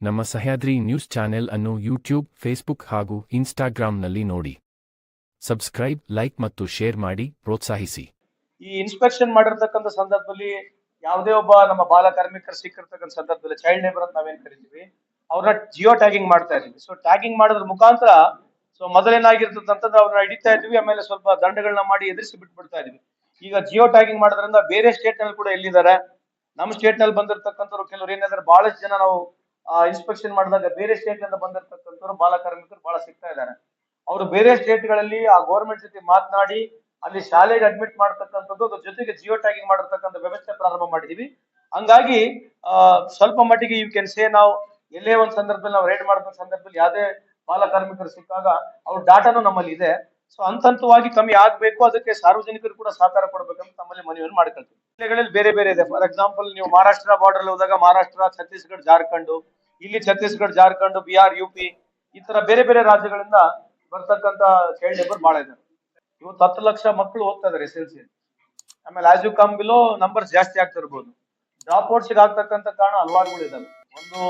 ನಮ್ಮ Sahyadri news channel ಅನ್ನು YouTube, Facebook ಹಾಗೂ ಇನ್ಸ್ಟಾಗ್ರಾಂನಲ್ಲಿ ನೋಡಿ. ಸಬ್ಸ್ಕ್ರೈಬ್, ಲೈಕ್ ಮತ್ತು ಶೇರ್ ಮಾಡಿ, ಪ್ರೋತ್ಸಾಹಿಸಿ. ಈ ಇನ್ಸ್ಪೆಕ್ಷನ್ ಮಾಡಿರ್ತಕ್ಕಂಥ ಸಂದರ್ಭದಲ್ಲಿ ಯಾವುದೇ ಒಬ್ಬ ನಮ್ಮ ಬಾಲ ಕಾರ್ಮಿಕರು ಸಿಕ್ಕಿರ್ತಕ್ಕಂಥ ಸಂದರ್ಭದಲ್ಲಿ ಚೈಲ್ಡ್ ಲೇಬರ್ ಅಂತ ನಾವೇನ್ ಕರಿತೀವಿ? ಅವ್ರನ್ನ ಜಿಯೋ ಟ್ಯಾಗಿಂಗ್ ಮಾಡ್ತಾ ಇದೀವಿ ಸೊ ಟ್ಯಾಗಿಂಗ್ ಮಾಡೋದ್ರ ಮುಖಾಂತರ ಸೊ ಮೊದಲೇನಾಗಿರ್ತಕ್ಕಂಥದ್ದು ಅವ್ರನ್ನ ಹಿಡಿತಾ ಇದ್ವಿ ಆಮೇಲೆ ಸ್ವಲ್ಪ ದಂಡಗಳನ್ನ ಮಾಡಿ ಎದುರಿಸಿ ಬಿಟ್ಬಿಡ್ತಾ ಇದೀವಿ ಈಗ ಜಿಯೋ ಟ್ಯಾಗಿಂಗ್ ಮಾಡೋದ್ರಿಂದ ಬೇರೆ ಸ್ಟೇಟ್ನಲ್ಲಿ ಕೂಡ ಎಲ್ಲಿದ್ದಾರೆ? ನಮ್ಮ ಸ್ಟೇಟ್ನಲ್ಲಿ ಬಂದಿರತಕ್ಕಂಥವ್ರು ಕೆಲವರು ಏನಾದ್ರೆ ಬಹಳಷ್ಟು ಜನ ನಾವು ಇನ್ಸ್ಪೆಕ್ಷನ್ ಮಾಡಿದಾಗ ಬೇರೆ ಸ್ಟೇಟ್ನಿಂದ ಬಂದಿರತಕ್ಕಂಥವ್ರು ಬಾಲ ಬಹಳ ಸಿಗ್ತಾ ಇದ್ದಾರೆ. ಅವರು ಬೇರೆ ಸ್ಟೇಟ್ಗಳಲ್ಲಿ ಆ ಗೌರ್ಮೆಂಟ್ ಜೊತೆ ಮಾತನಾಡಿ, ಅಲ್ಲಿ ಶಾಲೆಗೆ ಅಡ್ಮಿಟ್ ಮಾಡ್ತಕ್ಕಂಥದ್ದು ಅದ್ರ ಜೊತೆಗೆ ಜಿಯೋ ಟ್ಯಾಗಿಂಗ್ ಮಾಡಿರ್ತಕ್ಕಂಥ ವ್ಯವಸ್ಥೆ ಪ್ರಾರಂಭ ಮಾಡಿದೀವಿ. ಹಂಗಾಗಿ ಸ್ವಲ್ಪ ಮಟ್ಟಿಗೆ ಯು ಕ್ಯಾನ್ ಸೇ ನಾವು ಎಲ್ಲೇ ಒಂದ್ ಸಂದರ್ಭದಲ್ಲಿ ನಾವು ರೇಡ್ ಮಾಡಿದ ಸಂದರ್ಭದಲ್ಲಿ ಯಾವುದೇ ಬಾಲ ಕಾರ್ಮಿಕರು ಸಿಕ್ಕಾಗ ಅವ್ರ ಡಾಟಾನು ನಮ್ಮಲ್ಲಿ ಇದೆ. ಸೊ ಹಂತ ಹಂತವಾಗಿ ಕಮ್ಮಿ ಆಗ್ಬೇಕು, ಅದಕ್ಕೆ ಸಾರ್ವಜನಿಕರು ಕೂಡ ಸಹಕಾರ ಕೊಡಬೇಕಂತ ನಮ್ಮಲ್ಲಿ ಮನವಿಯನ್ನು ಮಾಡ್ಕೊಳ್ತೀವಿ. ಜಿಲ್ಲೆಗಳಲ್ಲಿ ಬೇರೆ ಬೇರೆ ಇದೆ. ಫಾರ್ ಎಕ್ಸಾಂಪಲ್ ನೀವು ಮಹಾರಾಷ್ಟ್ರ ಬಾರ್ಡರ್ ಹೋದಾಗ ಮಹಾರಾಷ್ಟ್ರ ಛತ್ತೀಸ್ಗಢ ಜಾರ್ಖಂಡ್ ಇಲ್ಲಿ ಛತ್ತೀಸ್ಗಢ ಜಾರ್ಖಂಡ್, ಬಿಹಾರ್ ಯು ಪಿ ಈ ತರ ಬೇರೆ ಬೇರೆ ರಾಜ್ಯಗಳಿಂದ ಬರ್ತಕ್ಕಂತ ಚೈಲ್ಡ್ ಲೇಬರ್ ಬಹಳ ಇದ್ದಾರೆ ಇವತ್ತು ಹತ್ತು ಲಕ್ಷ ಮಕ್ಕಳು ಓದ್ತಾ ಇದಾರೆ ಎಸ್ ಎಲ್ ಸಿ ಆಮೇಲೆ as you come below numbers ಜಾಸ್ತಿ ಆಗ್ತಾ ಇರ್ಬೋದು. ಡ್ರಾಪ್ ಔಟ್ಸ್ ಆಗ್ತಕ್ಕಂತ ಕಾರಣ ಹಲವಾರುಗಳು ಒಂದು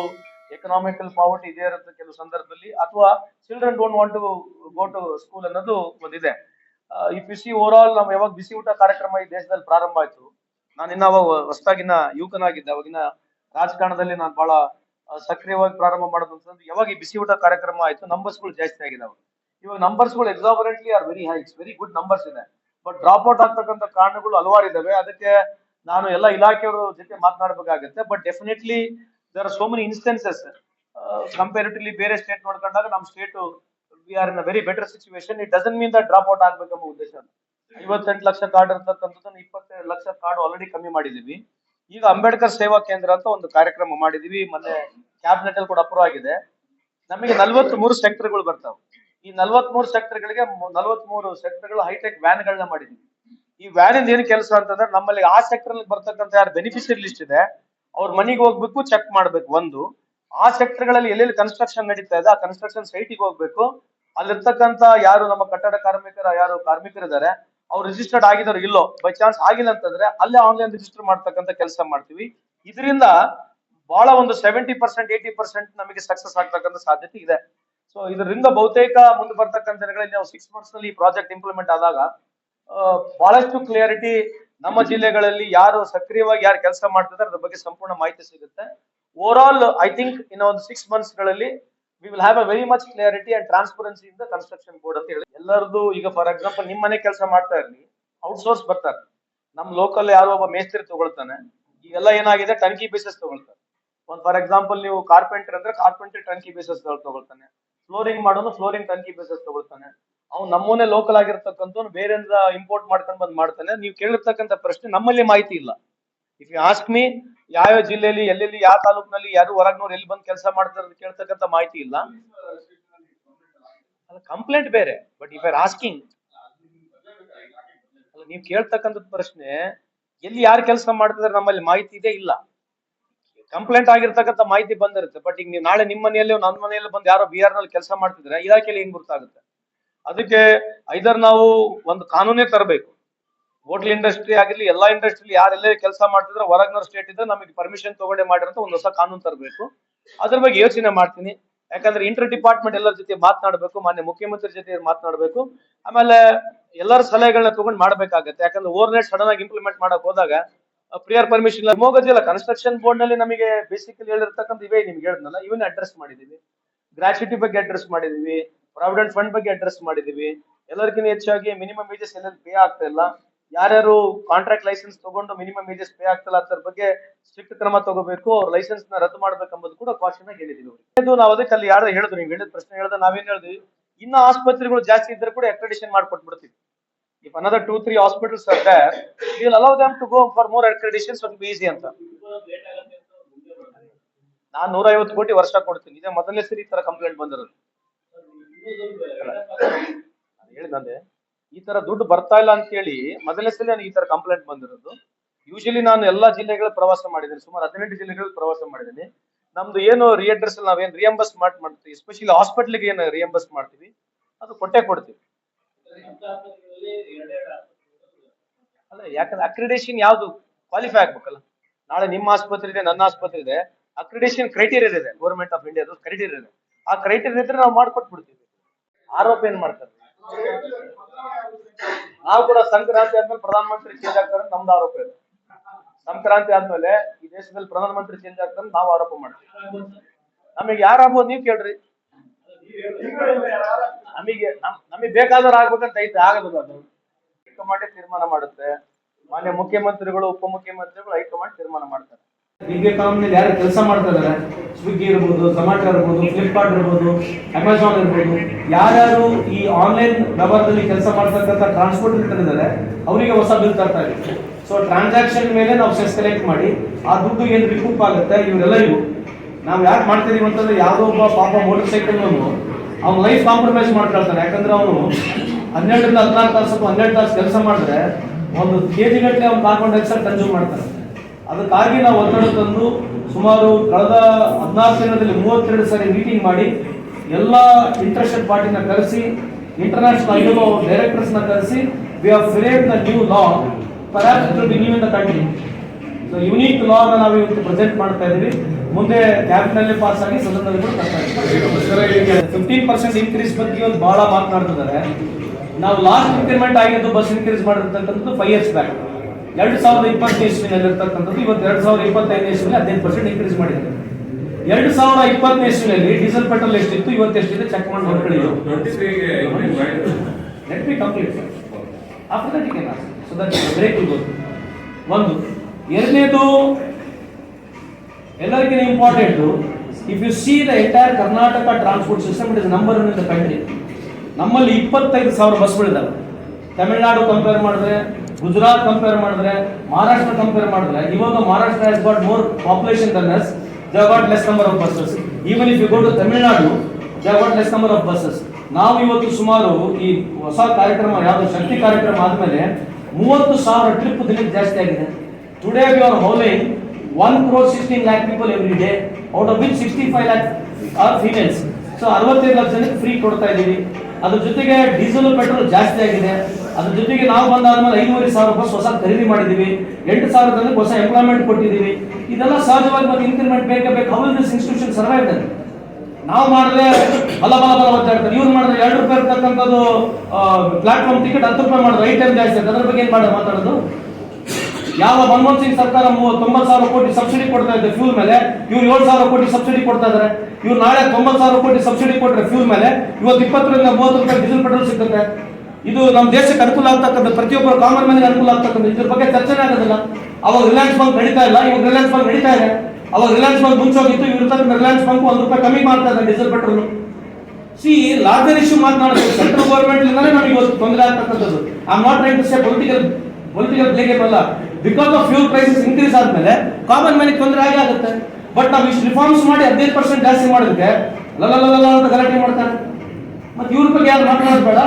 ಎಕನಾಮಿಕಲ್ ಪಾವರ್ಟಿ ಇದೇ ಇರುತ್ತೆ ಕೆಲವು ಸಂದರ್ಭದಲ್ಲಿ, ಅಥವಾ children don't want to go to school ಅನ್ನೋದು ಒಂದಿದೆ. ಈ ಬಿಸಿ ಓವರ್ ಆಲ್ ನಾವು ಯಾವಾಗ ಬಿಸಿ ಊಟ ಕಾರ್ಯಕ್ರಮ ಈ ದೇಶದಲ್ಲಿ ಪ್ರಾರಂಭ ಆಯ್ತು, ನಾನು ಇನ್ನ ಅವಾಗ ಹೊಸದಾಗಿನ ಯುವಕನಾಗಿದ್ದೆ, ಅವಾಗಿನ ರಾಜಕಾರಣದಲ್ಲಿ ನಾನು ಬಹಳ ಸಕ್ರಿಯವಾಗಿ ಪ್ರಾರಂಭ ಮಾಡೋದು ಅಂತಂದ್ರೆ ಯಾವಾಗ ಈ ಬಿಸಿ ಊಟ ಕಾರ್ಯಕ್ರಮ ಆಯ್ತು ನಂಬರ್ಸ್ಗಳು ಜಾಸ್ತಿ ಆಗಿದಾವೆ ಇವಾಗ ನಂಬರ್ಸ್ಗಳು exuberantly are very high it's very good numbers ಇದೆ. ಬಟ್ ಡ್ರಾಪ್ ಔಟ್ ಆಗ್ತಕ್ಕಂಥ ಕಾರಣಗಳು ಹಲವಾರು ಇದಾವೆ. ಅದಕ್ಕೆ ನಾನು ಎಲ್ಲ ಇಲಾಖೆಯವರ ಜೊತೆ ಮಾತನಾಡಬೇಕಾಗುತ್ತೆ. But definitely there are so many instances comparatively ಬೇರೆ ಸ್ಟೇಟ್ ನೋಡ್ಕೊಂಡಾಗ ನಮ್ಮ state we are in very better situation it doesn't mean the drop out ಆಗ್ಬೇಕೆಂಬ ಉದ್ದೇಶ ಐವತ್ತೆಂಟು ಲಕ್ಷ ಕಾರ್ಡ್ ಇರ್ತಕ್ಕಂಥದ್ದನ್ನ ಇಪ್ಪತ್ತೆರಡು ಲಕ್ಷ ಕಾರ್ಡ್ ಆಲ್ರೆಡಿ ಕಮ್ಮಿ ಮಾಡಿದೀವಿ ಈಗ ಅಂಬೇಡ್ಕರ್ ಸೇವಾ ಕೇಂದ್ರ ಅಂತ ಒಂದು ಕಾರ್ಯಕ್ರಮ ಮಾಡಿದೀವಿ. ಮೊನ್ನೆ ಕ್ಯಾಬಿನೆಟ್ ಅಲ್ಲಿ ಕೂಡ ಅಪ್ರೂವ್ ಆಗಿದೆ. ನಮಗೆ ನಲ್ವತ್ ಮೂರು ಸೆಕ್ಟರ್ಗಳು ಬರ್ತಾವೆ. ಈ ನಲ್ವತ್ ಮೂರು ಸೆಕ್ಟರ್ಗಳಿಗೆ ನಲ್ವತ್ ಮೂರು ಸೆಕ್ಟರ್ಗಳು ಹೈಟೆಕ್ ವ್ಯಾನ್ ಗಳನ್ನ ಮಾಡಿದೀವಿ. ಈ ವ್ಯಾನ್ ಇಂದ ಏನ್ ಕೆಲಸ ಅಂತಂದ್ರೆ ನಮ್ಮಲ್ಲಿ ಆ ಸೆಕ್ಟರ್ ಅಲ್ಲಿ ಬರ್ತಕ್ಕಂತ ಯಾರು ಬೆನಿಫಿಷಿಯರಿ ಲಿಸ್ಟ್ ಇದೆ, ಅವ್ರ ಮನೆಗೆ ಹೋಗ್ಬೇಕು ಚೆಕ್ ಮಾಡ್ಬೇಕು ಒಂದು. ಆ ಸೆಕ್ಟರ್ಗಳಲ್ಲಿ ಎಲ್ಲೆಲ್ಲಿ ಕನ್ಸ್ಟ್ರಕ್ಷನ್ ನಡೀತಾ ಇದೆ, ಆ ಕನ್ಸ್ಟ್ರಕ್ಷನ್ ಸೈಟಿಗೆ ಹೋಗ್ಬೇಕು. ಅಲ್ಲಿರ್ತಕ್ಕಂತ ಯಾರು ನಮ್ಮ ಕಟ್ಟಡ ಕಾರ್ಮಿಕರ, ಯಾರು ಕಾರ್ಮಿಕರಿದ್ದಾರೆ ಅವ್ರು ರಿಜಿಸ್ಟರ್ಡ್ ಆಗಿದ್ದಾರೆ ಇಲ್ಲೋ ಬೈ ಚಾನ್ಸ್ ಆಗಿಲ್ಲ ಅಂತಂದ್ರೆ ಅಲ್ಲೇ ಆನ್ಲೈನ್ ರಿಜಿಸ್ಟರ್ ಮಾಡ್ತಕ್ಕಂಥ ಕೆಲಸ ಮಾಡ್ತೀವಿ. ಇದರಿಂದ ಬಹಳ ಒಂದು ಸೆವೆಂಟಿ ಪರ್ಸೆಂಟ್ ಏಟಿ ಪರ್ಸೆಂಟ್ ನಮಗೆ ಸಕ್ಸಸ್ ಆಗ್ತಕ್ಕಂಥ ಸಾಧ್ಯತೆ ಇದೆ. ಸೊ ಇದರಿಂದ ಬಹುತೇಕ ಮುಂದೆ ಬರ್ತಕ್ಕಂಥ ದಿನಗಳಲ್ಲಿ ನಾವು ಸಿಕ್ಸ್ ಮಂತ್ಸ್ನಲ್ಲಿ ಪ್ರಾಜೆಕ್ಟ್ ಇಂಪ್ಲಿಮೆಂಟ್ ಆದಾಗ ಬಹಳಷ್ಟು ಕ್ಲಿಯರಿಟಿ ನಮ್ಮ ಜಿಲ್ಲೆಗಳಲ್ಲಿ ಯಾರು ಸಕ್ರಿಯವಾಗಿ ಯಾರು ಕೆಲಸ ಮಾಡ್ತಿದ್ದಾರೆ ಅದ್ರ ಬಗ್ಗೆ ಸಂಪೂರ್ಣ ಮಾಹಿತಿ ಸಿಗುತ್ತೆ. ಓವರ್ ಆಲ್ ಐ ಥಿಂಕ್ ಇನ್ನೊಂದು six ಮಂತ್ಸ್ಗಳಲ್ಲಿ we will have a very much clarity and transparency in the construction board ಅಂತ ಹೇಳಿ. ಎಲ್ಲರದು ಈಗ ಫಾರ್ ಎಕ್ಸಾಂಪಲ್ ನಿಮ್ಮ ಮನೆ ಕೆಲಸ ಮಾಡ್ತಾ ಇರ್ಲಿ ಔಟ್ಸೋರ್ಸ್ ಬರ್ತಾರೆ ನಮ್ಮ ಲೋಕಲ್ ಯಾರೋ ಒಬ್ಬ ಮೇಸ್ತ್ರಿ ತಗೊಳ್ತಾನೆ, ಈಗೆಲ್ಲ ಏನಾಗಿದೆ? ಟಂಕಿ ಬೇಸಸ್ ತಗೊಳ್ತಾರೆ. ಒಂದು ಫಾರ್ ಎಕ್ಸಾಂಪಲ್ ನೀವು ಕಾರ್ಪೆಂಟರ್ ಅಂದ್ರೆ ಕಾರ್ಪೆಂಟರ್ ಟಂಕಿ ಬೇಸಸ್ ತಗೊಳ್ತಾನೆ. ಫ್ಲೋರಿಂಗ್ ಮಾಡೋನು ಫ್ಲೋರಿಂಗ್ ಟಂಕಿ ಬೇಸಸ್ ತಗೊಳ್ತಾನೆ. ಅವ್ನು ನಮ್ಮೂನೇ ಲೋಕಲ್ ಆಗಿರ್ತಕ್ಕಂಥ ಬೇರೆಯಿಂದ ಇಂಪೋರ್ಟ್ ಮಾಡ್ಕೊಂಡ್ ಬಂದ್ ಮಾಡ್ತಾನೆ. ನೀವು ಕೇಳಿರ್ತಕ್ಕಂಥ ಪ್ರಶ್ನೆ ನಮ್ಮಲ್ಲಿ ಮಾಹಿತಿ ಇಲ್ಲ. ಇಫ್ ಯು ಆಸ್ಕ್ ಮೀ ಯಾವ ಜಿಲ್ಲೆಯಲ್ಲಿ, ಎಲ್ಲೆಲ್ಲಿ, ಯಾವ ತಾಲೂಕಿನಲ್ಲಿ, ಯಾರು ಹೊರಗ್ನವ್ರು ಎಲ್ಲಿ ಬಂದು ಕೆಲಸ ಮಾಡ್ತಾರೆ ಕೇಳ್ತಕ್ಕಂಥ ಮಾಹಿತಿ ಇಲ್ಲ. ಅಲ್ಲ ಕಂಪ್ಲೇಂಟ್ ಬೇರೆ. ಬಟ್ ಇಫ್ ಆರ್ ಆಸ್ಕಿಂಗ್ ಅಲ್ಲ, ನೀವು ಕೇಳ್ತಕ್ಕಂಥ ಪ್ರಶ್ನೆ, ಎಲ್ಲಿ ಯಾರು ಕೆಲಸ ಮಾಡ್ತಿದ್ರೆ ನಮ್ಮಲ್ಲಿ ಮಾಹಿತಿ ಇದೆ ಇಲ್ಲ. ಕಂಪ್ಲೇಂಟ್ ಆಗಿರ್ತಕ್ಕಂಥ ಮಾಹಿತಿ ಬಂದಿರುತ್ತೆ. ಬಟ್ ಈಗ ನೀವು ನಾಳೆ ನಿಮ್ಮ ಮನೆಯಲ್ಲಿ, ನನ್ನ ಮನೆಯಲ್ಲಿ ಬಂದು ಯಾರೋ ಬಿ ಆರ್ನಲ್ಲಿ ಕೆಲಸ ಮಾಡ್ತಿದ್ರೆ ಇಲಾಖೆಯಲ್ಲಿ ಹೆಂಗ್ ಗೊತ್ತಾಗುತ್ತೆ ಅದಕ್ಕೆ ಐದರ್ ನಾವು ಒಂದು ಕಾನೂನೇ ತರಬೇಕು. ಹೋಟೆಲ್ ಇಂಡಸ್ಟ್ರಿ ಆಗಿರ್ಲಿ, ಎಲ್ಲಾ ಇಂಡಸ್ಟ್ರಿಲಿ ಯಾರೆಲ್ಲ ಕೆಲಸ ಮಾಡ್ತಿದ್ರೆ ಹೊರಗಿನ ಸ್ಟೇಟ್ ಇದ್ರೆ ನಮಗೆ ಪರ್ಮಿಷನ್ ತಗೊಂಡೆ ಮಾಡಿರಂತ ಒಂದು ಹೊಸ ಕಾನೂನು ತರಬೇಕು. ಅದ್ರ ಬಗ್ಗೆ ಯೋಚನೆ ಮಾಡ್ತೀನಿ. ಯಾಕಂದ್ರೆ ಇಂಟರ್ ಡಿಪಾರ್ಟ್ಮೆಂಟ್ ಎಲ್ಲರ ಜೊತೆ ಮಾತನಾಡಬೇಕು, ಮಾನ್ಯ ಮುಖ್ಯಮಂತ್ರಿ ಜೊತೆ ಮಾತನಾಡಬೇಕು. ಆಮೇಲೆ ಎಲ್ಲರ ಸಲಹೆಗಳನ್ನ ತಗೊಂಡು ಮಾಡ್ಬೇಕಾಗತ್ತೆ. ಯಾಕಂದ್ರೆ ಓವರ್ ನೈಟ್ ಸಡನ್ ಆಗಿ ಇಂಪ್ಲಿಮೆಂಟ್ ಮಾಡಕ್ ಹೋದಾಗ ಪ್ರಿಯರ್ ಪರ್ಮಿಷನ್ ಹೋಗೋದಿಲ್ಲ ಕನ್ಸ್ಟ್ರಕ್ಷನ್ ಬೋರ್ಡ್ನಲ್ಲಿ ನಮಗೆ ಬೇಸಿಕಲಿ ಹೇಳಿರ್ತಕ್ಕಂಥ ಇವೇ ನಿಮ್ಗೆ ಹೇಳಿದ್ನಲ್ಲ, ಇವನ್ನ ಅಡ್ರೆಸ್ ಮಾಡಿದೀವಿ. ಗ್ರಾಚ್ಯುಟಿ ಬಗ್ಗೆ ಅಡ್ರೆಸ್ ಮಾಡಿದೀವಿ. ಪ್ರಾವಿಡೆಂಟ್ ಫಂಡ್ ಬಗ್ಗೆ ಅಡ್ರೆಸ್ ಮಾಡಿದೀವಿ. ಎಲ್ಲರಿಗಿಂತ ಹೆಚ್ಚಾಗಿ ಮಿನಿಮಮ್ ವೇಜಸ್ ಎಲ್ಲೆಲ್ಲಿ ಪೇ ಆಗ್ತಾ ಇಲ್ಲ. ಯಾರ್ಯಾರು ಕಾಂಟ್ರಾಕ್ಟ್ ಲೈಸೆನ್ಸ್ ತಗೊಂಡು ಮಿನಿಮಮ್ ಏಜಸ್ ಪೇ ಆಗ್ತಲ್ಲ ಅದ್ರ ಬಗ್ಗೆ ಸ್ಟ್ರಿಕ್ಟ್ ಕ್ರಮ ತಗೋಬೇಕು, ಅವ್ರ ಲೈಸೆನ್ಸ್ನ ರದ್ದು ಮಾಡ್ಬೇಕಂಬುದು ಕೂಡ ಕಾಶನ್ ಆಗಿ ಇದು ನಾವು ಅದಕ್ಕೆ ಅಲ್ಲಿ ಯಾರು ಹೇಳಿದ್ರು, ನೀವು ಹೇಳಿದ ಪ್ರಶ್ನೆ ಹೇಳಿದ ನಾವೇನ್ ಹೇಳಿದ್ವಿ? ಇನ್ನ ಆಸ್ಪತ್ರೆಗಳು ಜಾಸ್ತಿ ಇದ್ರೆ ಕೂಡ accreditation ಮಾಡ್ಕೊಟ್ಬಿಡ್ತೀವಿ. If another two three hospitals are will allow will to go for more will be easy ಅಂತ. ನಾನ್ ನೂರ ಐವತ್ತು ಕೋಟಿ ವರ್ಷ ಕೊಡ್ತೀನಿ. ಇದೇ ಮೊದಲನೇ ಸರಿ ಈ ತರ ಕಂಪ್ಲೇಂಟ್ ಬಂದಿರೋದು. ಹೇಳಿದಂದೆ ಈ ತರ ದುಡ್ಡು ಬರ್ತಾ ಇಲ್ಲ ಅಂತ ಹೇಳಿ ಮೊದಲನೇ ಸಲ ನನಗೆ ಈ ತರ ಕಂಪ್ಲೇಂಟ್ ಬಂದಿರೋದು. ಯೂಶಲಿ ನಾನು ಎಲ್ಲಾ ಜಿಲ್ಲೆಗಳ ಪ್ರವಾಸ ಮಾಡಿದ್ದೀನಿ. ಸುಮಾರು ಹದಿನೆಂಟು ಜಿಲ್ಲೆಗಳ ಪ್ರವಾಸ ಮಾಡಿದ್ದೀನಿ. ನಮ್ದು ಏನು ರಿಯಡ್ರೆಸ್ ನಾವೇನು ರಿಯಂಬರ್ಸ್ ಮಾಡ್ತೀವಿ. ಎಸ್ಪೆಷಲಿ ಹಾಸ್ಪಿಟ್ಲಿಗೆ ಏನು ರಿಯಂಬರ್ಸ್ ಮಾಡ್ತೀವಿ. ಅದು ಕೊಟ್ಟೆ ಕೊಡ್ತೀವಿ. ಅಲ್ಲ, ಯಾಕಂದ್ರೆ ಅಕ್ರಿಡೇಷನ್ ಯಾವುದು ಕ್ವಾಲಿಫೈ ಆಗ್ಬೇಕಲ್ಲ? ನಾಳೆ ನಿಮ್ಮ ಆಸ್ಪತ್ರೆ ಇದೆ, ನನ್ನ ಆಸ್ಪತ್ರೆ ಇದೆ. ಅಕ್ರಿಡೇಷನ್ ಕ್ರೈಟೀರಿಯಾ ಇದೆ ಗೌರ್ಮೆಂಟ್ ಆಫ್ ಇಂಡಿಯಾದ ಕ್ರೈಟೀರಿಯಾ ಇದೆ. ಆ ಕ್ರೈಟೀರಿಯಾ ಇದ್ರೆ ನಾವು ಮಾಡ್ಕೊಟ್ಬಿಡ್ತೀವಿ. ಆರೋಪ ಏನ್ ಮಾಡ್ತಾರೆ? ನಾವು ಕೂಡ ಸಂಕ್ರಾಂತಿ ಆದ್ಮೇಲೆ ಪ್ರಧಾನಮಂತ್ರಿ ಚೇಂಜ್ ಆಗ್ತಾರೆ ನಮ್ದು ಆರೋಪ ಇದೆ. ಸಂಕ್ರಾಂತಿ ಆದ್ಮೇಲೆ ಈ ದೇಶದಲ್ಲಿ ಪ್ರಧಾನಮಂತ್ರಿ ಚೇಂಜ್ ಆಗ್ತಾರೆ ನಾವು ಆರೋಪ ಮಾಡ್ತೀವಿ. ನಮಗೆ ಯಾರು ಆಗ್ಬೋದು ನೀವು ಕೇಳ್ರಿ. ನಮಗೆ ನಮ್- ನಮಗೆ ಬೇಕಾದವ್ರು ಆಗ್ಬೇಕಂತ ಐತೆ ಆಗದು ಅದು. ಹೈಕಮಾಂಡ್ ತೀರ್ಮಾನ ಮಾಡುತ್ತೆ? ಮಾನ್ಯ ಮುಖ್ಯಮಂತ್ರಿಗಳು, ಉಪಮುಖ್ಯಮಂತ್ರಿಗಳು ಹೈಕಮಾಂಡ್ ತೀರ್ಮಾನ ಮಾಡ್ತಾರೆ. ಯಾರು ಕೆಲಸ ಮಾಡ್ತಾ ಇದಾರೆ ಸ್ವಿಗ್ಗಿ ಇರ್ಬೋದು ಝೊಮ್ಯಾಟೊ ಇರ್ಬೋದು ಫ್ಲಿಪ್ಕಾರ್ಟ್ ಇರ್ಬೋದು ಅಮೆಝಾನ್ ಇರ್ಬೋದು, ಯಾರ್ಯಾರು ಈ ಆನ್ಲೈನ್ ವ್ಯವಹಾರದಲ್ಲಿ ಕೆಲಸ ಮಾಡ್ತಕ್ಕಂಥ ಟ್ರಾನ್ಸ್ಪೋರ್ಟ್ ಇದ್ದಾರೆ ಅವರಿಗೆ ಹೊಸ ಬಿಲ್ ತರ್ತಾ ಇದೆ ಸೊ ಟ್ರಾನ್ಸಾಕ್ಷನ್ ಮೇಲೆ ನಾವು ಸೆಸ್ ಕಲೆಕ್ಟ್ ಮಾಡಿ, ಆ ದುಡ್ಡು ಏನು ರಿಕೂಪ್ ಆಗುತ್ತೆ ಇವರೆಲ್ಲರಿಗೂ. ನಾವು ಯಾಕೆ ಮಾಡ್ತಿದೀವಿ ಅಂತಂದ್ರೆ ಯಾವುದೋ ಒಬ್ಬ ಪಾಪ ಮೋಟರ್ ಸೈಕಲ್ ಅವ್ನ ಲೈಫ್ ಕಾಂಪ್ರಮೈಸ್ ಮಾಡ್ಕೊಳ್ತಾನೆ. ಯಾಕಂದ್ರೆ ಅವನು ಹನ್ನೆರಡರಿಂದ ಹದಿನಾರು ತಾಸು ಹನ್ನೆರಡು ತಾಸು ಕೆಲಸ ಮಾಡಿದ್ರೆ ಒಂದು ಕೆ ಜಿ ಗಟ್ಟಲೆ ಅವ್ನು ಕಾರ್ಬನ್ ಡೈಆಕ್ಸೈಡ್ ಕನ್ಸ್ಯೂಮ್ ಮಾಡ್ತಾನೆ. ಅದಕ್ಕಾಗಿ ನಾವು ಒತ್ತಡ ತಂದು ಸುಮಾರು ಕಳೆದ ಹದಿನಾಲ್ಕು ದಿನದಲ್ಲಿ ಮೂವತ್ತೆರಡು ಸಾರಿ ಮೀಟಿಂಗ್ ಮಾಡಿ ಎಲ್ಲ ಇಂಟ್ರೆಸ್ಟೆಡ್ ಪಾರ್ಟಿನ ಕರೆಸಿ ಇಂಟರ್ನ್ಯಾಷನಲ್ ಐಲೋ ಡೈರೆಕ್ಟರ್ಸ್ನ ಕರೆಸಿ we have frame the new law ಪರಾಜಿ new in the country so unique ಲಾನ ನಾವು ಇವತ್ತು ಪ್ರೆಸೆಂಟ್ ಮಾಡ್ತಾ ಇದ್ದೀವಿ ಮುಂದೆ ಕ್ಯಾಬಿನಲ್ಲಿ ಪಾಸ್ ಆಗಿ ಸದನದಲ್ಲಿ ಕೂಡ ಫಿಫ್ಟೀನ್ ಪರ್ಸೆಂಟ್ ಇನ್ಕ್ರೀಸ್ ಬಗ್ಗೆ ಒಂದು ಬಹಳ ಮಾತನಾಡ್ತಿದ್ದಾರೆ. ನಾವು ಲಾಸ್ಟ್ ಇನ್ಕ್ರಿಮೆಂಟ್ ಆಗಿದ್ದು ಬಸ್ ಇನ್ಕ್ರೀಸ್ ಮಾಡಿರ್ತಕ್ಕಂಥದ್ದು ಫೈವ್ ಇಯರ್ಸ್ ಬ್ಯಾಕ್ ಎರಡು ಸಾವಿರದ ಇಪ್ಪತ್ತನೇ ಇಸ್ವಿನಲ್ಲಿ ಇರ್ತಕ್ಕಂಥದ್ದು ಇವತ್ತು ಎರಡು ಸಾವಿರದ ಇಪ್ಪತ್ತೈದನೇ ಇಸ್ವಿನಲ್ಲಿ ಹದಿನೈದು ಪರ್ಸೆಂಟ್ ಇನ್ಕ್ರೀಸ್ ಮಾಡಿದ್ದಾರೆ. ಎರಡು ಸಾವಿರದ ಇಪ್ಪತ್ತನೇ ಇಸ್ವಿನಲ್ಲಿ ಡೀಸೆಲ್ ಪೆಟ್ರೋಲ್ ಎಷ್ಟಿತ್ತು ಇವತ್ತು ಎಷ್ಟಿದೆ ಚೆಕ್ ಮಾಡಿ ಹೊರಗಡೆ let be complete after that you can ask so that break ಒಂದು ಎರಡನೇದು ಎಲ್ಲರಿಗಿಂತ important if you see the entire Karnataka transport system it is number in the country ನಮ್ಮಲ್ಲಿ ಇಪ್ಪತ್ತೈದು ಸಾವಿರ ಬಸ್ಗಳಿದ್ದಾವೆ ತಮಿಳುನಾಡು ಕಂಪೇರ್ ಮಾಡಿದ್ರೆ ಗುಜರಾತ್ ಕಂಪೇರ್ ಮಾಡಿದ್ರೆ, ಮಹಾರಾಷ್ಟ್ರ ಕಂಪೇರ್ ಮಾಡಿದ್ರೆ, ಇವಾಗ Maharashtra has got more population than us they got less number of buses even if you go to Tamil Nadu they got less number of buses ನಾವು ಇವತ್ತು ಸುಮಾರು ಈ ಹೊಸ ಕಾರ್ಯಕ್ರಮ, ಯಾವುದು ಶಕ್ತಿ ಕಾರ್ಯಕ್ರಮ ಆದ್ಮೇಲೆ ಮೂವತ್ತು ಸಾವಿರ ಟ್ರಿಪ್ ದಿನಕ್ಕೆ ಜಾಸ್ತಿ ಆಗಿದೆ. Today we are hauling one crore sixteen lakh people every day out of which sixty five lakh are females so ಅರವತ್ತೈದು ಲಕ್ಷ ಜನಕ್ಕೆ ಫ್ರೀ ಕೊಡ್ತಾ ಇದ್ದೀವಿ. ಅದ್ರ ಜೊತೆಗೆ ಡೀಸೆಲ್ ಪೆಟ್ರೋಲ್ ಜಾಸ್ತಿ ಆಗಿದೆ. ಅದ್ರ ಜೊತೆಗೆ ನಾವು ಬಂದಾದ್ಮೇಲೆ ಐದೂವರೆ ಸಾವಿರ ರೂಪಾಯಿ ಹೊಸ ಖರೀದಿ ಮಾಡಿದ್ದೀವಿ. ಎಂಟು ಸಾವಿರದಲ್ಲಿ ಹೊಸ ಎಂಪ್ಲಾಯ್ಮೆಂಟ್ ಕೊಟ್ಟಿದ್ದೀವಿ. ಇದೆಲ್ಲ ಸಹಜವಾಗಿ ಮತ್ತೆ ಇನ್ಕ್ರಿಮೆಂಟ್ ಬೇಕೇ ಬೇಕು. ಹೌ ದಿಸ್ ಇನ್ಸ್ಟಿಟ್ಯೂಷನ್ ಸರ್ವೈವ್ ನಾವು ಮಾಡಿದ್ರೆ ಬಲ ಬಲ ಬಲ ಒತ್ತಾಡ್ತಾರೆ ಇವ್ರು ಮಾಡಿದ್ರೆ ಎರಡು ರೂಪಾಯಿ ಇರ್ತಕ್ಕಂಥದ್ದು ಪ್ಲಾಟ್ಫಾರ್ಮ್ ಟಿಕೆಟ್ ಹತ್ತು ರೂಪಾಯಿ ಮಾಡಿದ್ರೆ ಐಟಮ್ ಟೈಮ್ ಜಾಸ್ತಿ ಅದ್ರ ಬಗ್ಗೆ ಏನು ಮಾಡೋದು ಮಾತಾಡೋದು? ಯಾವ ಮನಮೋಹನ್ ಸಿಂಗ್ ಸರ್ಕಾರ ತೊಂಬತ್ತು ಸಾವಿರ ಕೋಟಿ ಸಬ್ಸಿಡಿ ಕೊಡ್ತಾ ಇದೆ ಫ್ಯೂಲ್ ಮೇಲೆ, ಇವ್ರು ಏಳು ಸಾವಿರ ಕೋಟಿ ಸಬ್ಸಿಡಿ ಕೊಡ್ತಾ ಇದಾರೆ. ಇವ್ರು ನಾಳೆ ತೊಂಬತ್ತು ಸಾವಿರ ಕೋಟಿ ಸಬ್ಸಿಡಿ ಕೊಟ್ಟರೆ ಫ್ಯೂಲ್ ಮೇಲೆ, ಇವತ್ತು ಇಪ್ಪತ್ತರಿಂದ ಮೂವತ್ತು ರೂಪಾಯಿ ಡೀಸೆಲ್ ಪೆಟ್ರೋಲ್ ಸಿಗುತ್ತೆ ಇದು ನಮ್ಮ ದೇಶಕ್ಕೆ ಅನುಕೂಲ ಆಗ್ತಕ್ಕಂಥ, ಪ್ರತಿಯೊಬ್ಬರ ಕಾಮನ್ ಮನೆಗೆ ಅನುಕೂಲ ಆಗ್ತಕ್ಕಂಥ, ಇದ್ರ ಬಗ್ಗೆ ಚರ್ಚೆನೇ ಆಗೋದಿಲ್ಲ. ಅವಾಗ ರಿಲಯನ್ಸ್ ಬ್ಯಾಂಕ್ ನಡೀತಾ ಇಲ್ಲ, ಇವಾಗ ರಿಲಯನ್ಸ್ ಬ್ಯಾಂಕ್ ನಡೀತಾ ಇದೆ. ಅವಾಗ ರಿಲಯನ್ಸ್ ಬ್ಯಾಂಕ್ ಮುಂಚೆ ಹೋಗಿತ್ತು, ಇವ್ರ ರಿಲಯನ್ಸ್ ಬ್ಯಾಂಕ್ ಒಂದು ರೂಪಾಯಿ ಕಮ್ಮಿ ಮಾಡ್ತಾ ಇದ್ದಾರೆ diesel petrol see larger issue ಮಾತನಾಡೋದು central government ಇಂದಾನೆ ನಮಗೆ ಇವತ್ತು ತೊಂದರೆ ಆಗ್ತಕ್ಕಂಥದ್ದು. ಆ not right to say political political blame ಬಲ್ಲ because of fuel prices increase ಆದ್ಮೇಲೆ ಕಾಮನ್ ಮ್ಯಾನಿಗೆ ತೊಂದರೆ ಆಗೇ ಆಗುತ್ತೆ. ಬಟ್ ನಾವು ಇಷ್ಟು ರಿಫಾರ್ಮ್ಸ್ ಮಾಡಿ ಹದಿನೈದು ಪರ್ಸೆಂಟ್ ಜಾಸ್ತಿ ಮಾಡೋದಕ್ಕೆ ಲಲ್ಲ ಅಂತ ಗಲಾಟೆ ಮಾಡ್ತಾರೆ. ಮತ್ತೆ ಇವ್ರ ಬಗ್ಗೆ ಯಾರು ಮಾತನಾಡೋದು ಬೇಡ?